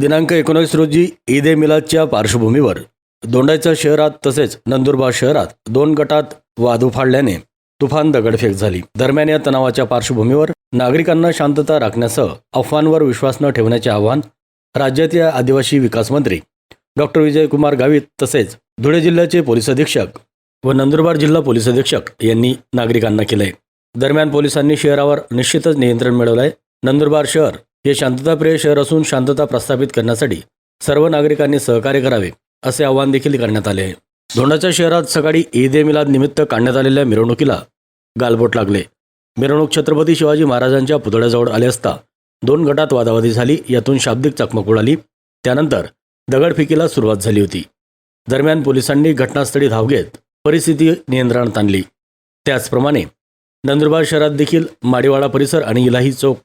दिनांक एकोणीस रोजी ईद ए मिलादच्या पार्श्वभूमीवर दोंडाईचा शहरात तसेच नंदुरबार शहरात दोन गटात वाद उफाडल्याने तुफान दगडफेक झाली. दरम्यान या तणावाच्या पार्श्वभूमीवर नागरिकांना शांतता राखण्यासह अफवांवर विश्वास न ठेवण्याचे आवाहन राज्याचे आदिवासी विकास मंत्री डॉक्टर विजयकुमार गावित तसेच धुळे जिल्ह्याचे पोलीस अधीक्षक व नंदुरबार जिल्हा पोलीस अधीक्षक यांनी नागरिकांना केलंय. दरम्यान पोलिसांनी शहरावर निश्चितच नियंत्रण मिळवलं आहे नंदुरबार शहर हे शांतताप्रिय शहर असून शांतता प्रस्थापित करण्यासाठी सर्व नागरिकांनी सहकार्य करावे असे आवाहन देखील करण्यात आले आहे. धोंडाच्या शहरात सकाळी ईद ए मिलाद निमित्त काढण्यात आलेल्या मिरवणुकीला गालबोट लागले. मिरवणूक छत्रपती शिवाजी महाराजांच्या पुतळ्याजवळ आले असता दोन गटात वादावादी झाली यातून शाब्दिक चकमक उडाली त्यानंतर दगडफेकीला सुरुवात झाली होती. दरम्यान पोलिसांनी घटनास्थळी धाव घेत परिस्थिती नियंत्रणात आणली. त्याचप्रमाणे नंदुरबार शहरात देखील माडीवाडा परिसर आणि इलाही चौक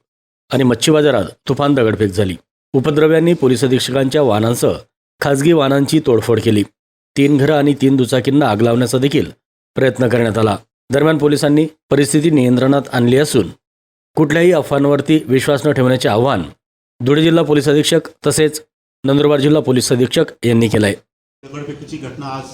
आणि मच्छी बाजारात तुफान दगडफेक झाली. उपद्रव्यांनी पोलीस अधीक्षकांच्या वाहनांसह खासगी वाहनांची तोडफोड केली. तीन घरं आणि तीन दुचाकींना आग लावण्याचा देखील प्रयत्न करण्यात आला. दरम्यान पोलिसांनी परिस्थिती नियंत्रणात आणली असून कुठल्याही अफवांवरती विश्वास न ठेवण्याचे आवाहन धुळे जिल्हा पोलीस अधीक्षक तसेच नंदुरबार जिल्हा पोलीस अधीक्षक यांनी केलं आहे दगडफेकीची घटना आज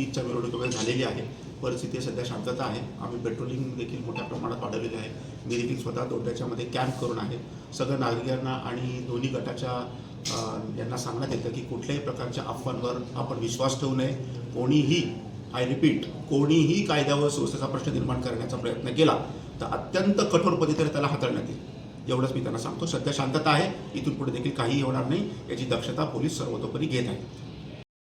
ईदच्या मिरवणुकीमध्ये झालेली आहे. परिस्थिती सध्या शांतता आहे. आम्ही पेट्रोलिंग देखील मोठ्या प्रमाणात वाढवलेली आहे. मी देखील स्वतः दोड्याच्यामध्ये कॅम्प करून आहे. सगळ्या नागरिकांना आणि दोन्ही गटाच्या यांना सांगण्यात येतं की कुठल्याही प्रकारच्या अफवांवर आपण विश्वास ठेवू नये. कोणीही आय रिपीट कोणीही कायद्यावर सुव्यवस्थेचा प्रश्न निर्माण करण्याचा प्रयत्न केला तर अत्यंत कठोर पद्धतीने त्याला हाताळण्यात येईल. एवढंच मी त्यांना सांगतो. सध्या शांतता आहे. इथून पुढे देखील काहीही होणार नाही. याची दक्षता पोलीस सर्वतोपरी घेत आहे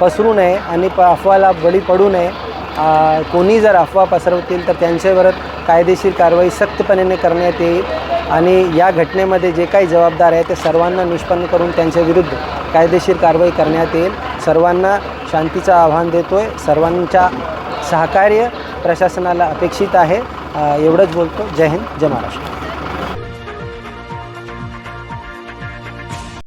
पसरू नये आणि प अफवाला बळी पडू नये. कोणी जर अफवा पसरवतील तर त्यांच्यावर कायदेशीर कारवाई सक्तपणे करण्यात येईल आणि या घटनेमध्ये जे काही जबाबदार आहे ते सर्वांना निष्पन्न करून त्यांच्या विरुद्ध कायदेशीर कारवाई करण्यात येईल. सर्वांना शांतीचं आव्हान देतो आहे सर्वांच्या सहकार्य प्रशासनाला अपेक्षित आहे. एवढंच बोलतो. जय हिंद. जय महाराष्ट्र.